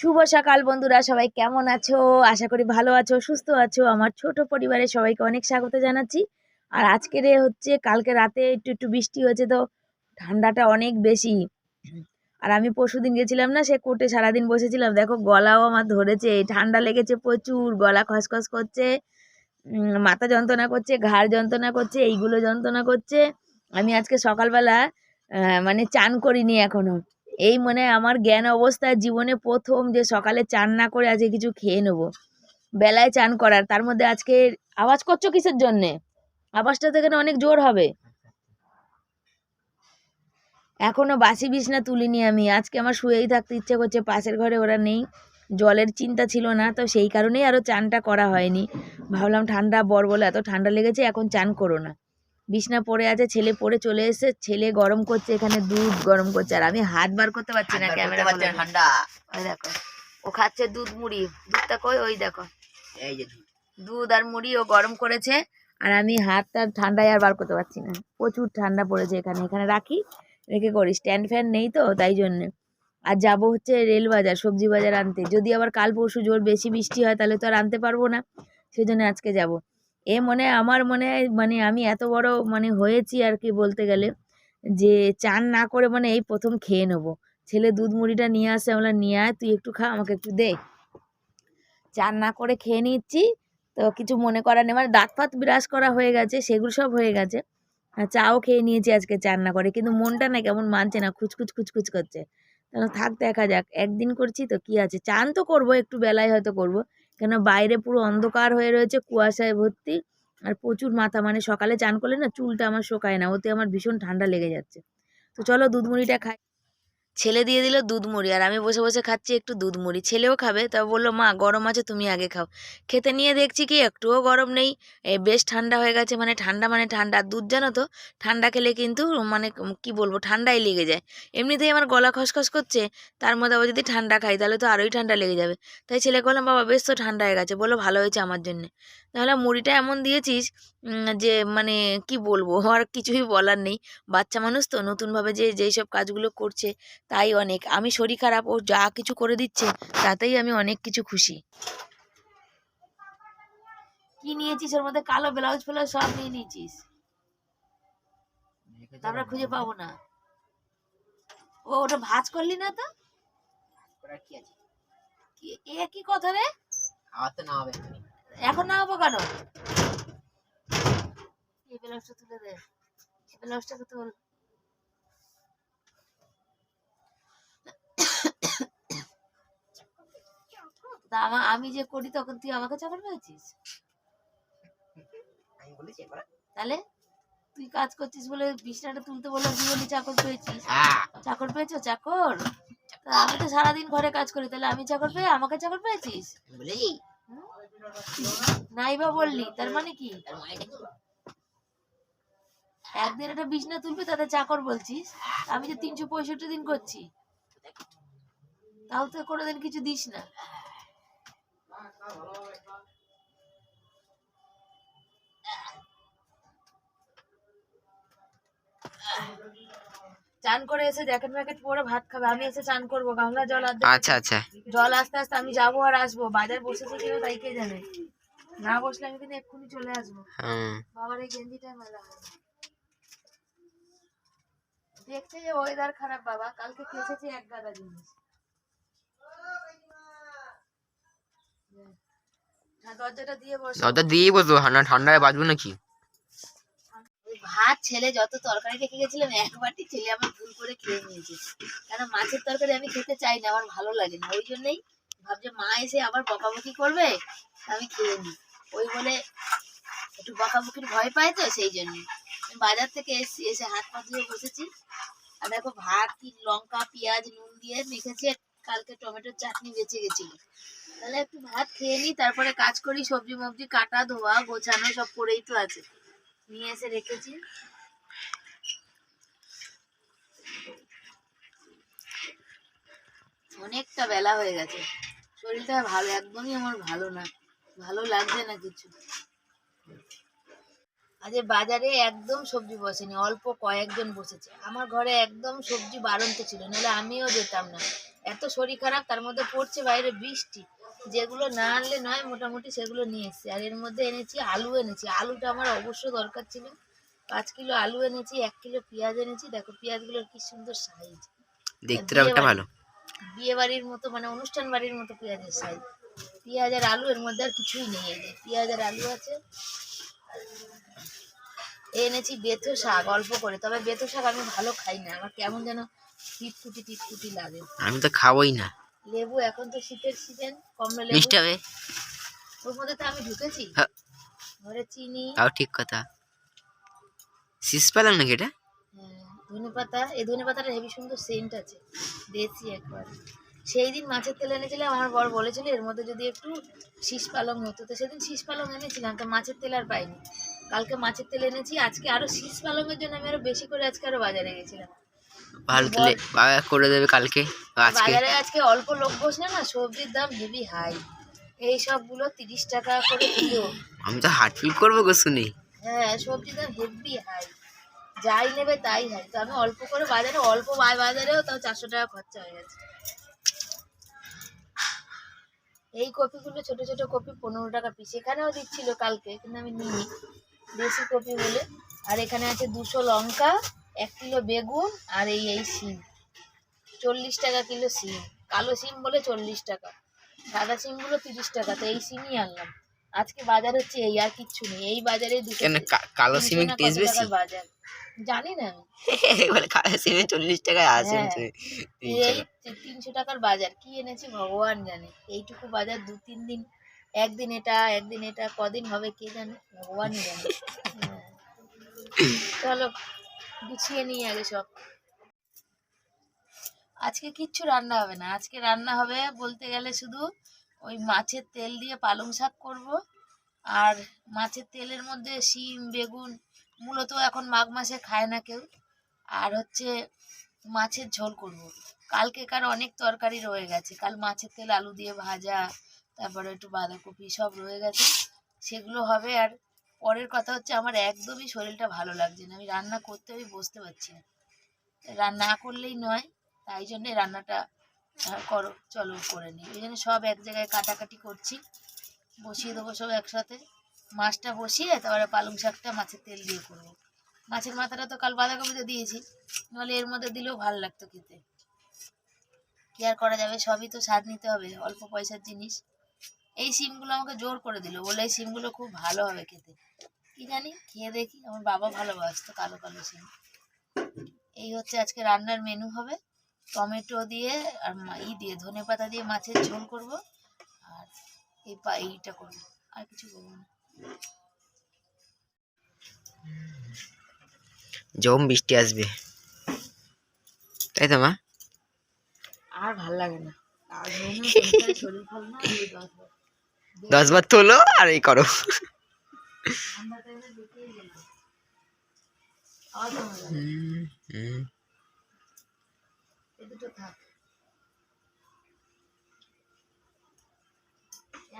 শুভ সকাল বন্ধুরা, সবাই কেমন আছো? আশা করি ভালো আছো, সুস্থ আছো। আমার ছোট পরিবারের সবাইকে অনেক স্বাগত জানাচ্ছি। আর আজকের হচ্ছে, কালকে রাতে একটু একটু বৃষ্টি হয়েছে তো ঠান্ডাটা অনেক বেশি। আর আমি পরশুদিন গেছিলাম না, সে কোর্টে সারাদিন বসেছিলাম। দেখো, গলাও আমার ধরেছে ঠান্ডা লেগেছে প্রচুর, গলা খসখস করছে মাথা যন্ত্রণা করছে, ঘাড় যন্ত্রণা করছে, এইগুলো যন্ত্রণা করছে। আমি আজকে সকালবেলা মানে চান করিনি এখনও। এই মনে আমার জ্ঞান অবস্থায় জীবনে প্রথম যে সকালে চান না করে আজকে কিছু খেয়ে নেব। বেলায় চান করার, তার মধ্যে আজকে আওয়াজ করছ কিসের জন্যে? আওয়াজটা তো অনেক জোর হবে। এখনও বাসি বিছনা তুলিনি আমি, আজকে আমার শুয়েই থাকতে ইচ্ছে করছে, পাশের ঘরে ওরা নেই, জলের চিন্তা ছিল না, তো সেই কারণেই আরও চানটা করা হয়নি। ভাবলাম ঠান্ডা বর বলে এত ঠান্ডা লেগেছে, এখন চান করো না। বিছনা পড়ে আছে ছেলে পড়ে চলে এসে ছেলে গরম করছে এখানে দুধ গরম করছে আর আমি হাত বার করতে পারছি না ক্যামেরা ঠান্ডা। ওই দেখো ও খাচ্ছে দুধ মুড়ি। দুধটা কই? ওই দেখো। এই যে দুধ। আর মুড়ি ও গরম করেছে আর আমি হাতটা ঠান্ডায় আর বার করতে পারছি না। প্রচুর ঠান্ডা পড়েছে এখানে। এখানে রাখি রেখে করি। স্ট্যান্ড ফ্যান নেই তো তাই জন্যে। আর যাব হচ্ছে রেল বাজার সবজি বাজার আনতে। যদি আবার কাল পরশু জোর বেশি বৃষ্টি হয় তাহলে তো আর আনতে পারব না। সেই জন্য আজকে যাব। এ মনে আমার মনে হয় মানে আমি এত বড় মানে হয়েছি আর কি বলতে গেলে যে চান না করে মানে এই প্রথম খেয়ে নেব। ছেলে দুধ মুড়িটা নিয়ে আসে আমরা নিয়ে আয়, তুই একটু খা, আমাকে একটু দে। চান না করে খেয়ে নিচ্ছি। তো কিছু মনে করার নেই মানে দাঁত ফাত বিরাজ করা হয়ে গেছে, সেগুলো সব হয়ে গেছে। চাও খেয়ে নিয়েছি আজকে চান না করে, কিন্তু মনটা না কেমন মানছে না, খুচখুচ খুচখুচ করছে। থাক, দেখা যাক, একদিন করছি তো কি আছে। চান তো করব, একটু বেলায় হয়তো করব। কেন বাইরে পুরো অন্ধকার হয়ে রয়েছে, কুয়াশায় ভর্তি। আর প্রচুর মাথা মানে সকালে চান করলে না চুলটা আমার শোকায় না, ওতে আমার ভীষণ ঠান্ডা লেগে যাচ্ছে। তো চলো দুধমুড়িটা খাই। ছেলে দিয়ে দিল দুধ মুড়ি। আর আমি বসে বসে খাচ্ছি একটু দুধ মুড়ি। ছেলেও খাবে। তা বলল, মা, গরম আছে, তুমি আগে খাও। খেতে নিয়ে দেখছি কি, একটুও গরম নেই। বেশ ঠান্ডা হয়ে গেছে। মানে ঠান্ডা মানে ঠান্ডা। দুধ জানো তো, ঠান্ডা খেলে কিন্তু মানে কি বলব, ঠান্ডাই লেগে যায়। এমনিতেই আমার গলা খসখস করছে। তার মধ্যে আবার যদি ঠান্ডা খাই, তাহলে তো আরোই ঠান্ডা লেগে যাবে। তাই ছেলে বললাম, বাবা, বেশ তো ঠান্ডা হয়ে গেছে। বলল, ভালো হয়েছে আমার জন্যে। তাহলে মুড়িটা এমন দিয়েছিস যে মানে কি বলব, আর কিছুই বলার নেই। বাচ্চা মানুষ তো, নতুনভাবে যে যেই সব কাজগুলো করছে তাই অনেক। আমি শরীর খারাপ ও যা কিছু করে দিচ্ছে তাতেই আমি অনেক কিছু খুশি। কি নিয়েছিস ওর মধ্যে? কালো ব্লাউজ ফ্লাউজ সব নিয়ে নিয়েছিস? তারপরে খুঁজে পাবো না। ও ওটা ভাজ করলি না তো? এ কি কথা রে? আমার তো না হবে এখন না হব কেন? এই ব্লাউজটা তুলে দে। ব্লাউজটাকে তোল। তা আমা- যে করি তখন তুই আমাকে চাকর পেয়েছিস? আমি বলেছি একবার তাহলে? তুই কাজ করছিস বলে বিছনাটা তুলতে বলে বলি চাকর পেয়েছিস। চাকর পেয়েছ? চাকর? আমি তো সারাদিন ঘরে কাজ করি তাহলে আমি চাকর পেয়ে আমাকে চাকর পেয়েছিস? নাই বা বললি তার মানে কি? একদিন একটা বিছনা তুলবি তাতে চাকর বলছিস। আমি যে তিনশো পঁয়ষট্টি দিন করছি। তাও তো কোনোদিন কিছু দিস না। চান করে এসে জ্যাকেট ম্যাকেট পরে ভাত খাবে। আমি এসে চান করব গামলা জল আচ্ছা আচ্ছা। জল আস্তে আস্তে আমি যাব আর আসব। বাজার বসেছে কিনা তাই কে জানে। না বসলে আমি কিন্তু এক্ষুনি চলে আসব। বাবার এই গেঞ্জিটা মেলা দেখছে যে ওয়েদার খারাপ বাবা কালকে কেচেছি এক গাদা জিনিস। দরজাটা দিয়ে বসো। দরজা দিয়েই বসবো ঠান্ডা ঠান্ডায় বাজবো নাকি? ওই ভাত ছেলে যত তরকারি রেখে গেছিলাম এক বাটি ছেলে আমার ভুল করে খেয়ে নিয়েছে। কেন মাছের তরকারি আমি খেতে চাই না আমার ভালো লাগে না। ওই জন্যই ভাবছে মা এসে আবার বকাবকি করবে আমি খেয়ে নিই। ওই বলে একটু বকাবকির ভয় পায় তো সেই জন্য। আমি বাজার থেকে এসে এসে হাত পা ধুয়ে বসেছি। আর দেখো ভাত লঙ্কা পেঁয়াজ নুন দিয়ে মেখেছি কালকে টমেটোর চাটনি বেঁচে গেছিল। তাহলে একটু ভাত খেয়ে নিই তারপরে কাজ করি, সবজি মবজি কাটা, ধোয়া, গোছানো, সব পড়েই তো আছে। নিয়ে এসে রেখেছি। অনেকটা বেলা হয়ে গেছে। শরীরটা ভালো, একদমই আমার ভালো না। ভালো লাগছে না কিছু। আজ বাজারে একদম সবজি বসেনি, অল্প কয়েকজন বসেছে। আমার ঘরে একদম সবজি বাড়ন্ত ছিল, নাহলে আমিও যেতাম না। এত শরীর খারাপ, তার মধ্যে পড়ছে বাইরে বৃষ্টি। যেগুলো না আনলে নয় মোটামুটি সেগুলো নিয়ে এসেছি। আর এর মধ্যে এনেছি আলু এনেছি। আলুটা আমার অবশ্য দরকার ছিল। পাঁচ কিলো আলু এনেছি এক কিলো পেঁয়াজ এনেছি। দেখো পেঁয়াজগুলোর কি সুন্দর সাইজ দেখতে রংটা ভালো। বিয়ে বাড়ির মতো মানে অনুষ্ঠান বাড়ির মতো পেঁয়াজের সাইজ পেঁয়াজ আর আলু এর মধ্যে আর কিছুই নেই এই যে। পেঁয়াজ আর আলু আছে। এনেছি বেথো শাক অল্প করে। তবে বেথো শাক আমি ভালো খাই না। আমার কেমন যেন টিটকুটি টিটকুটি লাগে। আমি তো খাবোই না। লেবু এখন তো শীতের সিজন কমলা লেবু। মিষ্টি হবে। ওর মধ্যে তো আমি ঢুকেছি। হ্যাঁ। ঘরে চিনি। তাও ঠিক কথা। শীষ পেলাম নাকি এটা? ধনে পাতা এই ধনে পাতাটা হেভি সুন্দর সেন্ট আছে। দেশি একবার। সেই দিন মাছের তেল এনেছিলাম আমার বর বলেছিল এর মধ্যে যদি একটু শীষ পালং হতো। তো সেদিন শীষ পালং এনেছিলাম তো মাছের তেল আর পাইনি। কালকে মাছের তেল এনেছি আজকে আরও শীষ পালংয়ের জন্য আমি আরও বেশি করে আজকে আরও বাজারে গেছিলাম। ভালো তাহলে করে দেবে কালকে আজকে। বাজারে আজকে অল্প লোক বসলে না সবজির দাম হেভি হাই। এই সবগুলো তিরিশ টাকা করে কিলো। আমি তো হার্ট ফিল করব গো শুনে। হ্যাঁ সবজির দাম হেভি হাই। যাই নেবে তাই হাই। তো আমি অল্প করে বাজারে অল্প বা- বাজারেও তাও চারশো টাকা খরচা হয়ে গেছে। এই কপিগুলো ছোট ছোট কপি পনেরো টাকা পিস। এখানেও দিচ্ছিল কালকে কিন্তু আমি নিইনি। দেশি কপি বলে। আর এখানে আছে দুশো লঙ্কা এক কিলো বেগুন আর এই এই সিম। চল্লিশ টাকা কিলো সিম। কালো সিম বলে চল্লিশ টাকা। সাদা সিমগুলো তিরিশ টাকা। তো এই সিমই আনলাম। আজকে বাজার হচ্ছে এই আর কিচ্ছু নেই। এই বাজারে দুশো কেন কালো সিমের টেস্ট বেশি? বাজার? জানি না আমি। কালো সিমে চল্লিশ টাকায় আছে হ্যাঁ। এই তিনশো টাকার বাজার। কি এনেছি ভগবান জানে। এইটুকু বাজার দু তিন দিন একদিন এটা একদিন এটা কদিন হবে কে জানে? ভগবানই জানে। হ্যাঁ। চলো গুছিয়ে নিই আগে সব। আজকে কিচ্ছু রান্না হবে না। আজকে রান্না হবে বলতে গেলে শুধু ওই মাছের তেল দিয়ে পালং শাক করব আর মাছের তেলের মধ্যে শিম, বেগুন, মূলত এখন মাঘ মাসে খায় না কেউ। আর হচ্ছে মাছের ঝোল করব। কালকেকার অনেক তরকারি রয়ে গেছে। কাল মাছের তেল, আলু দিয়ে ভাজা, তারপরে একটু বাঁধাকপি সব রয়ে গেছে। সেগুলো হবে আর পরের কথা হচ্ছে আমার একদমই শরীরটা ভালো লাগছে না। আমি রান্না করতে, আমি বসতে পারছি না। রান্না করলেই নয়, তাই জন্য রান্নাটা করো, চলো করে নিই। ওই জন্য সব এক জায়গায় কাটাকাটি করছি। বসিয়ে দেবো সব একসাথে। মাছটা বসিয়ে, তারপরে পালং শাকটা মাছের তেল দিয়ে করব। মাছের মাথাটা তো কাল বাঁধাকপিতে দিয়েছি, নাহলে এর মধ্যে দিলেও ভালো লাগতো খেতে। কি আর করা যাবে? সবই তো স্বাদ নিতে হবে, অল্প পয়সার জিনিস। এই সিমগুলো আমাকে জোর করে দিল। বলে এই সিমগুলো খুব ভালো হবে খেতে। কি জানি খেয়ে দেখি আমার বাবা ভালোবাসতো কালো কালো সিম। এই হচ্ছে আজকে রান্নার মেনু হবে। টমেটো দিয়ে আর ই দিয়ে ধনে পাতা দিয়ে মাছের ঝোল করব। আর এই পা এইটা করব। আর কিছু করব না। জম বৃষ্টি আসবে। তাই তো মা? আর ভালো লাগে না। আর শরীর ভালো না দশ বার। তোলো আর এই করো।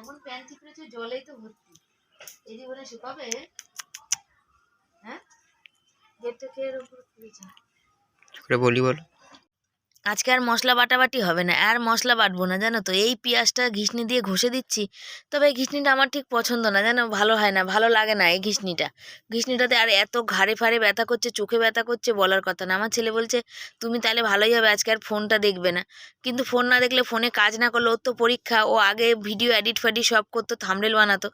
এমন প্যান্ট চিপড়েছে জলেই তো ভর্তি। এই জীবনে শুকাবে হ্যাঁ? গেটটা করে বলি বলো। আজকে আর মশলা বাটাবাটি হবে না, আর মশলা বাটবো না, জানো তো? এই পেঁয়াজটা ঘিসনি দিয়ে ঘষে দিচ্ছি, তবে এই ঘিসনিটা আমার ঠিক পছন্দ না, জানো? ভালো হয় না, ভালো লাগে না এই ঘিসনিটা। ঘিসনিটাতে আর এত ঘাড়ে ফাড়ে ব্যথা করছে, চোখে ব্যথা করছে বলার কথা না। আমার ছেলে বলছে, তুমি তাহলে ভালোই হবে, আজকে আর ফোনটা দেখবে না। কিন্তু ফোন না দেখলে ফোনে কাজ না করলে ওর তো পরীক্ষা, ও আগে ভিডিও এডিট ফেডিট সব করতো থামরেল বানাতো।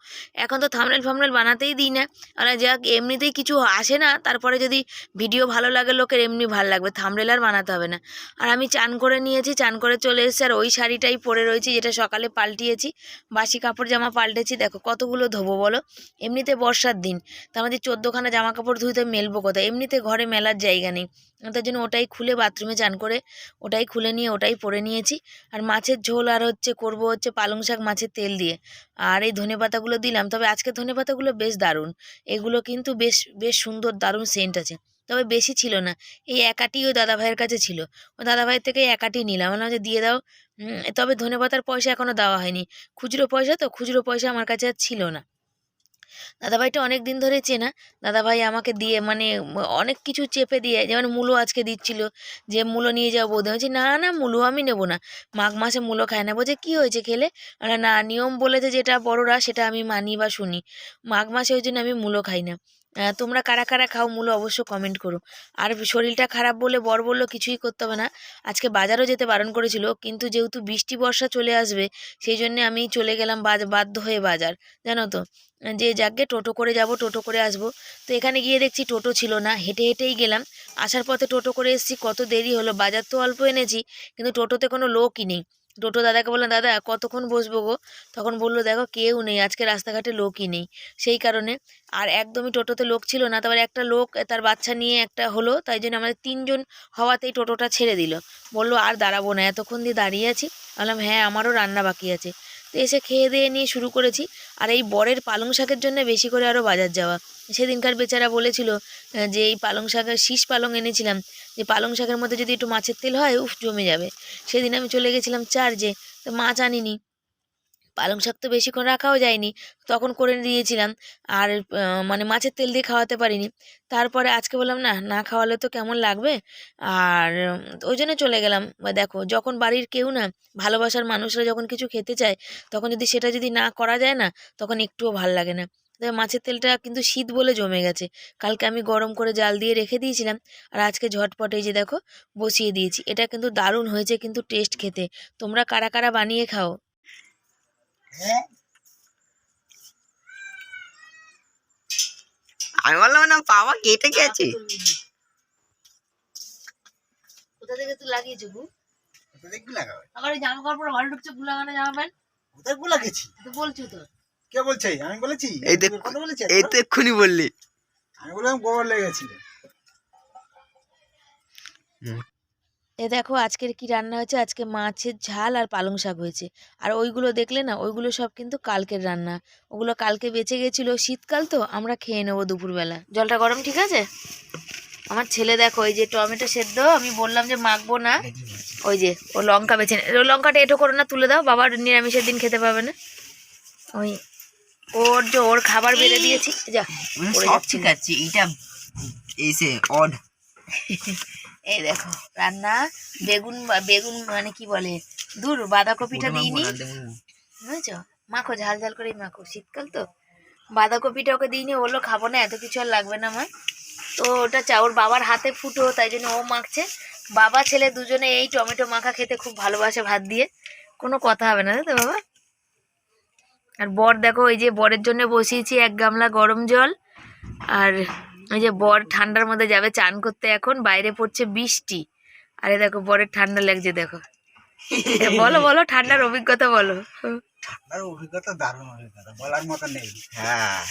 এখন তো থামরেল ফামরেল বানাতেই দিই না। আর যাক, এমনিতেই কিছু আসে না, তারপরে যদি ভিডিও ভালো লাগে, লোকের এমনি ভালো লাগবে, থামনেল আর বানাতে হবে না। আর আমি চান করে নিয়েছি, চান করে চলে এসেছি আর ওই শাড়িটাই পরে রয়েছি যেটা সকালে পাল্টিয়েছি। বাসি কাপড় জামা পাল্টেছি, দেখো কতগুলো ধোবো বলো? এমনিতে বর্ষার দিন তার আমাদের চোদ্দোখানা জামা কাপড় ধুইতে মেলবো কোথায়? এমনিতে ঘরে মেলার জায়গা নেই। তার জন্য ওটাই খুলে বাথরুমে চান করে, ওটাই খুলে নিয়ে, ওটাই পরে নিয়েছি। আর মাছের ঝোল আর হচ্ছে করব হচ্ছে পালং শাক মাছের তেল দিয়ে। আর এই ধনে পাতাগুলো দিলাম, তবে আজকে ধনে পাতাগুলো বেশ দারুণ। এগুলো কিন্তু বেশ বেশ সুন্দর দারুণ সেন্ট আছে। তবে বেশি ছিল না। এই একাটি ওই দাদা ভাইয়ের কাছে ছিল। ও দাদা ভাইয়ের থেকে একাটি নিলাম। বললাম যে দিয়ে দাও। তবে ধনে পাতার পয়সা এখনও দেওয়া হয়নি। খুচরো পয়সা তো, খুচরো পয়সা আমার কাছে আর ছিল না। দাদাভাইটা অনেক দিন ধরে চেনা। দাদাভাই আমাকে দিয়ে মানে অনেক কিছু চেপে দিয়ে, যেমন মূলো আজকে দিচ্ছিল, যে মূলো নিয়ে যাব বৌদি। বলছি, না না, মূলো আমি নেব না। মাঘ মাসে মূলো খায় না। বলছে, কী হয়েছে খেলে? আমরা না, নিয়ম বলেছে যেটা বড়রা সেটা আমি মানি বা শুনি। মাঘ মাসে ওই জন্য আমি মূলো খাই না। তোমরা কারা কারা খাও মূলো অবশ্য কমেন্ট করো। আর শরীরটা খারাপ বলে বর বলল কিছুই করতে হবে না। আজকে বাজারও যেতে বারণ করেছিল, কিন্তু যেহেতু বৃষ্টি বর্ষা চলে আসবে, সেই জন্যে আমি চলে গেলাম বাধ্য হয়ে বাজার, জানো তো? যে যাকে টোটো করে যাব, টোটো করে আসব। তো এখানে গিয়ে দেখছি টোটো ছিল না, হেঁটে হেঁটেই গেলাম। আসার পথে টোটো করে এসেছি, কত দেরি হলো? বাজার তো অল্প এনেছি, কিন্তু টোটোতে কোনো লোকই নেই। টোটো দাদাকে বললাম, দাদা, কতক্ষণ বসবো গো? তখন বলল, দেখো, কেউ নেই, আজকে রাস্তাঘাটে লোকই নেই। সেই কারণে আর একদমই টোটোতে লোক ছিল না, তারপরে একটা লোক, তার বাচ্চা নিয়ে একটা হলো, তাই জন্য আমাদের তিনজন হওয়াতেই টোটোটা ছেড়ে দিল। বলল, আর দাঁড়াবো না, এতক্ষণ দিয়ে দাঁড়িয়ে আছি। বললাম হ্যাঁ আমারও রান্না বাকি আছে। তো এসে খেয়ে দিয়ে নিয়ে শুরু করেছি। আর এই বরের পালং শাকের জন্য বেশি করে আরও বাজার যাওয়া। সেদিনকার বেচারা বলেছিল যে এই পালং শাকের শীষ পালং এনেছিলাম। যে পালং শাকের মধ্যে যদি একটু মাছের তেল হয়, উফ, জমে যাবে। সেদিন আমি চলে গেছিলাম চার্জে তো মাছ আনিনি। পালং শাক তো বেশিক্ষণ রাখাও যায়নি। তখন করে দিয়েছিলাম। আর মানে মাছের তেল দিয়ে খাওয়াতে পারিনি। তারপরে আজকে বললাম, না না খাওয়ালে তো কেমন লাগবে? আর, ওই জন্য চলে গেলাম। বা দেখো, যখন বাড়ির কেউ না, ভালোবাসার মানুষরা যখন কিছু খেতে চায়, তখন যদি সেটা যদি না করা যায় না, তখন একটুও ভালো লাগে না। তবে মাছের তেলটা কিন্তু শীত বলে জমে গেছে। কালকে আমি গরম করে জাল দিয়ে রেখে দিয়েছিলাম। আর আজকে ঝটপট যে দেখো, বসিয়ে দিয়েছি। এটা কিন্তু দারুণ হয়েছে কিন্তু টেস্ট খেতে। তোমরা কারা কারা বানিয়ে খাও? আমি বললাম না বাবা কেটে গেছে। কোথা থেকে তুই লাগিয়েছো গু? লাগাবে? আমার জামা কাপড় ঘরে ঢুকছে গু লাগানো জামা প্যান্ট কোথায়গুলা গেছি? তো বলছো তো। কে বলছে? আমি বলেছি। এই তো কথা বলেছি? এই তো এক্ষুনি বললি। আমি বললাম গোবর লেগেছিল। এ দেখো আজকের কি রান্না হয়েছে? আজকে মাছের ঝাল আর পালং শাক হয়েছে। আর ওইগুলো দেখলে না ওইগুলো সব কিন্তু কালকের রান্না। ওগুলো কালকে বেঁচে গেছিল শীতকাল তো আমরা খেয়ে নেব দুপুরবেলা। জলটা গরম ঠিক আছে? আমার ছেলে দেখো ওই যে টমেটো সেদ্ধ আমি বললাম যে মাখবো না। ওই যে ও লঙ্কা বেছে ও লঙ্কাটা এটো করো না তুলে দাও বাবার নিরামিষের দিন খেতে পাবে না। ওই ওর যে ওর খাবার বেড়ে দিয়েছি যা পড়ে ঠিক আছে এইটা এসে অড। এই দেখো রান্না বেগুন বেগুন মানে কি বলে? দূর বাঁধাকপিটা দিইনি। বুঝেছ? মাখো ঝাল ঝাল করেই মাখো শীতকাল তো। বাঁধাকপিটা ওকে দিইনি বলল খাব না এত কিছু আর লাগবে না আমার তো ওটা চা ওর বাবার হাতে ফুটো তাই জন্য ও মাখছে। বাবা ছেলে দুজনে এই টমেটো মাখা খেতে খুব ভালোবাসে ভাত দিয়ে। কোনো কথা হবে না তো বাবা? আর বর দেখো এই যে বরের জন্য বসিয়েছি এক গামলা গরম জল। আর ওই যে বর ঠান্ডার মধ্যে যাবে চান করতে এখন বাইরে পড়ছে বৃষ্টি। আরে দেখো বরের ঠান্ডা লাগছে দেখো। বলো বলো ঠান্ডার অভিজ্ঞতা বলো। আর অভিজ্ঞতা দারুণ অভিজ্ঞতা বলার মতো নেই। হ্যাঁ।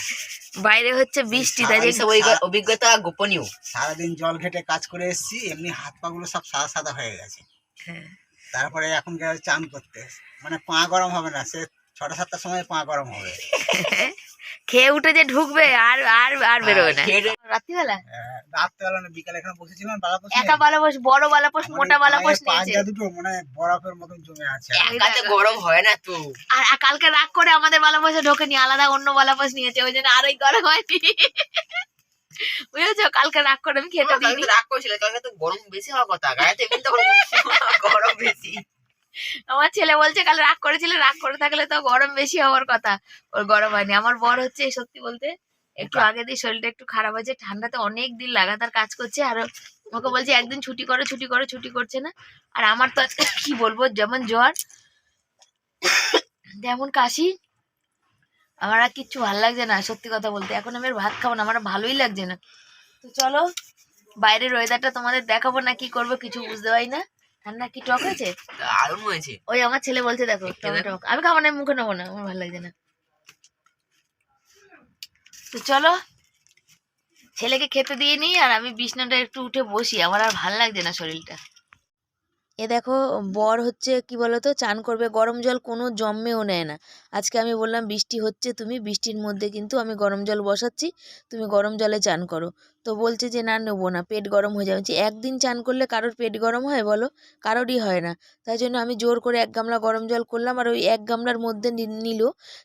বাইরে হচ্ছে বৃষ্টি তাই যে অভিজ্ঞতা গোপনীয়। সারাদিন জল ঘেটে কাজ করে এসেছি এমনি হাত পা গুলো সব সাদা সাদা হয়ে গেছে। হ্যাঁ। তারপরে এখন গেছে চান করতে মানে পা গরম হবে না সে ছটা সাতটার সময় পা গরম হবে। খেয়ে উঠে যে ঢুকবে আর আর আর বেরোবে না। খেয়ে- রাত্রিবেলা? আহ, না বিকালে এখানে বসেছিলাম বালাপোষ একা বালাপোষ বড় বালাপোষ মোটা বালাপোষ নিয়েছে। পাঁচটা দুটো মানে বরফের মতন জমে আছে। একাতে গরম হয় না তো। আর আর কালকে রাগ করে আমাদের বালাপোষে ঢোকেনি আলাদা অন্য বালাপোষ নিয়েছে ওই জন্য আরোই গরম হয়নি। বুঝেছ? কালকে রাগ করে আমি খেতে কালকে রাগ করেছিল কালকে তো গরম বেশি হওয়ার কথা। গায়েতে এমনি তো গরম বেশি। আমার ছেলে বলছে কাল রাগ করেছিল রাগ করে থাকলে তো গরম বেশি হওয়ার কথা। ওর গরম হয়নি। আমার বর হচ্ছে সত্যি বলতে একটু আগে দিয়ে শরীরটা একটু খারাপ হয়েছে ঠান্ডাতে অনেক দিন লাগাতার কাজ করছে আর ওকে বলছে একদিন ছুটি করো ছুটি করো ছুটি করছে না। আর আমার তো আজকে কি বলব যেমন জ্বর যেমন কাশি। আমার আর কিচ্ছু ভালো লাগছে না সত্যি কথা বলতে। এখন আমি আর ভাত খাব না আমার ভালোই লাগছে না। তো চলো বাইরের ওয়েদারটা তোমাদের দেখাবো না কি করব কিছু বুঝতে পারি না। ঠান্ডা কি টক হয়েছে? ওই আমার ছেলে বলছে দেখো টমেটো আমি খাব না মুখে নেব না আমার ভালো লাগছে না। তো চলো, ছেলেকে খেতে দিয়ে নিই আর আমি বিছনাটা একটু উঠে বসি, আমার আর ভালো লাগছে না শরীরটা। এ দেখো, বর হচ্ছে কি বলতো? চান করবে, গরম জল কোনো জম্মেও নেয় না। আজকে আমি বললাম, বৃষ্টি হচ্ছে তুমি, বৃষ্টির মধ্যে কিন্তু আমি গরম জল বসাচ্ছি, তুমি গরম জলে চান করো। তো বলছে যে, না, নেব না, পেট গরম হয়ে যাবে। একদিন চান করলে কারোর পেট গরম হয় বলো? কারোরই হয় না। তাই জন্য আমি জোর করে এক গামলা গরম জল করলাম আর ওই এক গামলার মধ্যে নিল।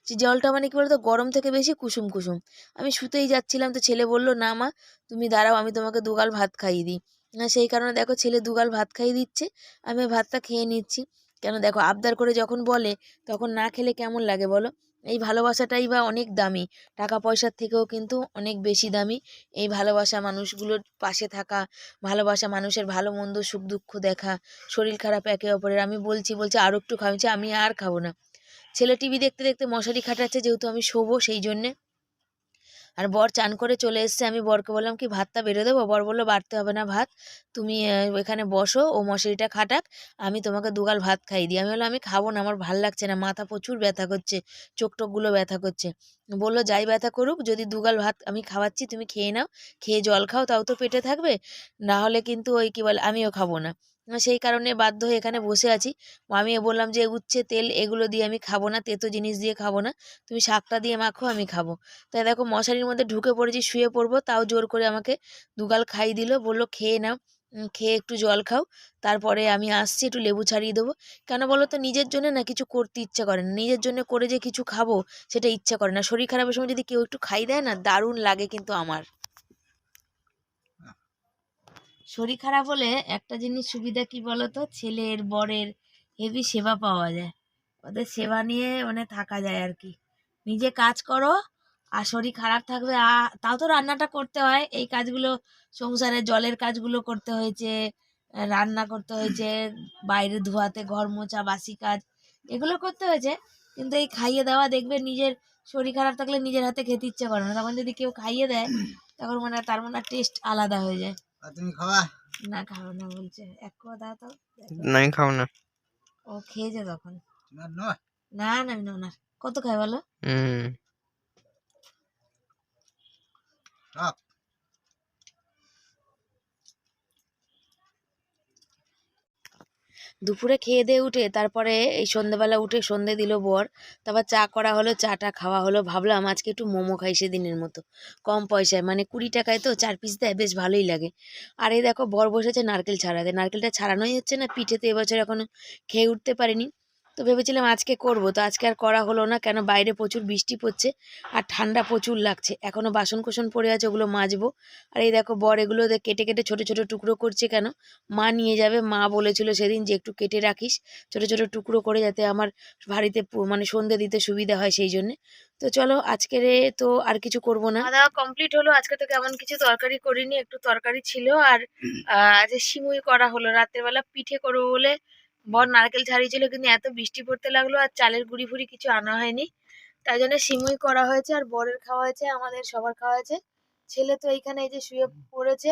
যে জলটা মানে কি বলতো? গরম থেকে বেশি কুসুম কুসুম। আমি শুতেই যাচ্ছিলাম, তো ছেলে বলল, না মা, তুমি দাঁড়াও, আমি তোমাকে দুগাল ভাত খাইয়ে দিই। সেই কারণে দেখো ছেলে দুগাল ভাত খাইয়ে দিচ্ছে। আমি ভাতটা খেয়ে নিচ্ছি। কেন দেখো আবদার করে যখন বলে, তখন না খেলে কেমন লাগে বলো? এই ভালোবাসাটাই বা অনেক দামি। টাকা পয়সার থেকেও কিন্তু অনেক বেশি দামি। এই ভালোবাসা মানুষগুলোর পাশে থাকা, ভালোবাসা মানুষের ভালো, মন্দ, সুখ, দুঃখ দেখা, শরীর খারাপ একে অপরের। আমি বলছি বলছি আরও একটু খাওয়াচ্ছি আমি আর খাব না। ছেলে টিভি দেখতে দেখতে মশারি খাটাচ্ছে, যেহেতু আমি শোবো সেই জন্যে। আর বর চান করে চলে এসছে। আমি বরকে বললাম, কি ভাতটা বেড়ে দেবো? বর বলল, বাড়তে হবে না ভাত। তুমি এখানে বসো, ও মশারিটা খাটাক, আমি তোমাকে দুগাল ভাত খাইয়ে দিই। আমি বললাম, আমি খাব না, আমার ভালো লাগছে না, মাথা প্রচুর ব্যথা করছে, চোখ টোকগুলো ব্যথা করছে। বলল, যাই ব্যথা করুক, যদি দুগাল ভাত আমি খাওয়াচ্ছি, তুমি খেয়ে নাও, খেয়ে জল খাও, তাও তো পেটে থাকবে। না হলে কিন্তু ওই, কী বলে, আমিও খাব না। সেই কারণে বাধ্য হয়ে এখানে বসে আছি। আমি বললাম যে, উচ্ছে, তেল এগুলো দিয়ে আমি খাব না, তেতো জিনিস দিয়ে খাব না। তুমি শাকটা দিয়ে মাখো, আমি খাব। তাই দেখো মশারির মধ্যে ঢুকে পড়েছি, শুয়ে পড়ব। তাও জোর করে আমাকে দুগাল খাইয়ে দিল, বলল, খেয়ে নাও খেয়ে একটু জল খাও। তারপরে আমি আসছি, একটু লেবু ছাড়িয়ে দেবো। কেন বলো তো, নিজের জন্য না কিছু করতে ইচ্ছা করে না। নিজের জন্য করে যে কিছু খাব, সেটা ইচ্ছা করে না। শরীর খারাপের সময় যদি কেউ একটু খাই দেয় না, দারুণ লাগে কিন্তু আমার। শরীর খারাপ হলে একটা জিনিস সুবিধা কি বলো তো ছেলের, বরের হেভি সেবা পাওয়া যায়। ওদের সেবা নিয়ে মানে থাকা যায় আর কি নিজে কাজ করো আর শরীর খারাপ থাকবে তাও তো রান্নাটা করতে হয়। এই কাজগুলো সংসারে জলের কাজগুলো করতে হয়েছে, রান্না করতে হয়েছে, বাইরে ধোয়াতে ঘর মোছা, বাসি কাজ এগুলো করতে হয়েছে। কিন্তু এই খাইয়ে দেওয়া দেখবে নিজের শরীর খারাপ থাকলে নিজের হাতে খেতে ইচ্ছে করে না। তখন যদি কেউ খাইয়ে দেয়, তখন মানে তার মানে টেস্ট আলাদা হয়ে যায়। তুমি খাওয়া না খাও না বলছে। এক কথা দাও তো না আমি খাব না। ও খেয়েছে তখন। না না না না আমি না। কত খাই বলো? হুম। দুপুরে খেয়ে দিয়ে উঠে তারপরে এই সন্ধেবেলা উঠে সন্ধে দিল বর। তারপর চা করা হলো, চাটা খাওয়া হলো। ভাবলাম আজকে একটু মোমো খাই সেদিনের মতো। কম পয়সায় মানে কুড়ি টাকায় তো চার পিস দেয়, বেশ ভালোই লাগে। আর এই দেখো, বর বসেছে নারকেল ছাড়াতে। নারকেলটা ছাড়ানোই হচ্ছে না, পিঠেতে এবছর এখনও খেয়ে উঠতে পারিনি। তো ভেবেছিলাম আজকে করব। তো আজকে আর করা হলো না। কেন? বাইরে প্রচুর বৃষ্টি পড়ছে আর ঠান্ডা প্রচুর লাগছে। এখনও বাসন কোসন পড়ে আছে ওগুলো মাজবো। আর এই দেখো বর এগুলো কেটে কেটে ছোট ছোট টুকরো করছে কেন? মা নিয়ে যাবে। মা বলেছিল সেদিন যে একটু কেটে রাখিস। ছোট ছোট টুকরো করে যাতে আমার বাড়িতে মানে সন্ধে দিতে সুবিধা হয় সেই জন্যে। তো চলো আজকের তো আর কিছু করব না। খাওয়া দাওয়া কমপ্লিট হলো। আজকে তো কেমন কিছু তরকারি করিনি একটু তরকারি ছিল। আর আহ, আজ সিমুই করা হলো রাতের বেলা পিঠে করব বলে বর নারকেল ছাড়িয়েছিল কিন্তু এত বৃষ্টি পড়তে লাগল আর চালের গুঁড়ি ফুড়ি কিছু আনা হয়নি। তাই জন্য সিমুই করা হয়েছে আর বরের খাওয়া হয়েছে, আমাদের সবার খাওয়া হয়েছে। ছেলে তো এইখানে এই যে শুয়ে পড়েছে,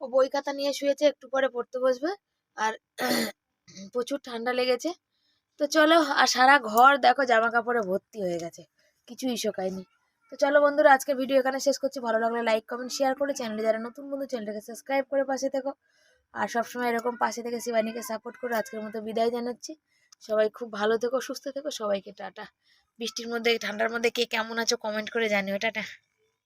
ও বই খাতা নিয়ে শুয়েছে, একটু পরে পড়তে বসবে। আর প্রচুর ঠান্ডা লেগেছে। তো চলো, আর সারা ঘর দেখো জামা কাপড়ে ভর্তি হয়ে গেছে, কিছুই শোকায়নি। তো চলো বন্ধুরা আজকে ভিডিও এখানে শেষ করছি। ভালো লাগলে লাইক কমেন্ট শেয়ার করে চ্যানেলে যারা নতুন বন্ধু, চ্যানেলটাকে সাবস্ক্রাইব করে পাশে থেকো। আর সবসময় এরকম পাশে থেকে শিবানীকে সাপোর্ট করে আজকের মতো বিদায় জানাচ্ছি। সবাই খুব ভালো থেকো, সুস্থ থেকো, সবাইকে টাটা। বৃষ্টির মধ্যে, ঠান্ডার মধ্যে কে কেমন আছো কমেন্ট করে জানিও, টাটা।